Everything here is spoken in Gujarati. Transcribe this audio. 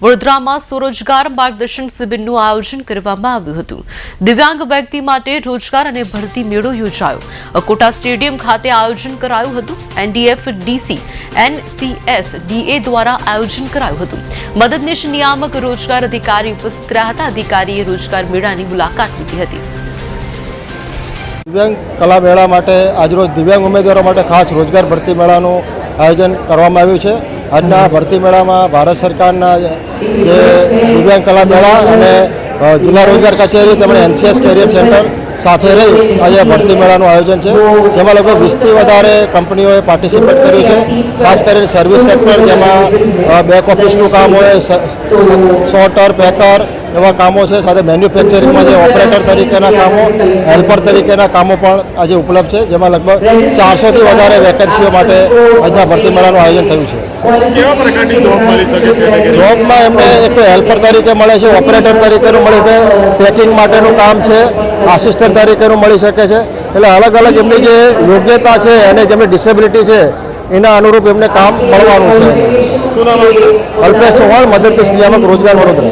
વડોદરામાં સ્વરોજગાર માર્ગદર્શન શિબિરનું આયોજન કરવામાં આવ્યું હતું. દિવ્યાંગ વ્યક્તિ માટે રોજગાર અને ભરતી મેળો યોજાયો. અકોટા સ્ટેડિયમ ખાતે આયોજન કરાયું હતું. એનડીએફ, ડીસી, એનસીએસ, ડીએ દ્વારા આયોજન કરાયું હતું. મદદનીશ નિયામક રોજગાર અધિકારી ઉપસ્થિત રહ્યા હતા. અધિકારીએ રોજગાર મેળાની મુલાકાત લીધી હતી. દિવ્યાંગ કલા મેળા માટે આજરોજ દિવ્યાંગ ઉમેદવારો માટે ખાસ રોજગાર ભરતી મેળાનું આયોજન કરવામાં આવ્યું છે. આજના ભરતી મેળામાં ભારત સરકારના જે દિવ્યાંગ કલા મેળા અને જિલ્લા રોજગાર કચેરી તેમણે એનસીએસ કેરિયર સેન્ટર સાથે રહી આજે ભરતી મેળાનું આયોજન છે. જેમાં લગભગ વીસથી વધારે કંપનીઓએ પાર્ટિસિપેટ કર્યું છે. ખાસ કરીને સર્વિસ સેક્ટર જેમાં બેક ઓફિસનું કામ હોય સોર્ટર પેકર એવા કામો છે. સાથે મેન્યુફેક્ચરિંગમાં જે ઓપરેટર તરીકેના કામો હેલ્પર તરીકેના કામો પણ આજે ઉપલબ્ધ છે જેમાં લગભગ ચારસોથી વધારે વેકેન્સીઓ માટે આજના ભરતી મેળાનું આયોજન થયું છે. કેવા પ્રકારની જોબ મળી શકે છે? એટલે કે જોબમાં એમને એક હેલ્પર તરીકે મળે છે ઓપરેટર તરીકેનું મળે છે પેકિંગ માટેનું કામ છે આસિસ્ટન્ટ તરીકેનું મળી શકે છે. એટલે અલગ અલગ એમની જે યોગ્યતા છે અને જેમની ડિસેબિલિટી છે એના અનુરૂપ એમને કામ મળવાનું છે? અલ્પેશ ચૌહાણ મદદનીશ નિયામક રોજગાર વડોદરા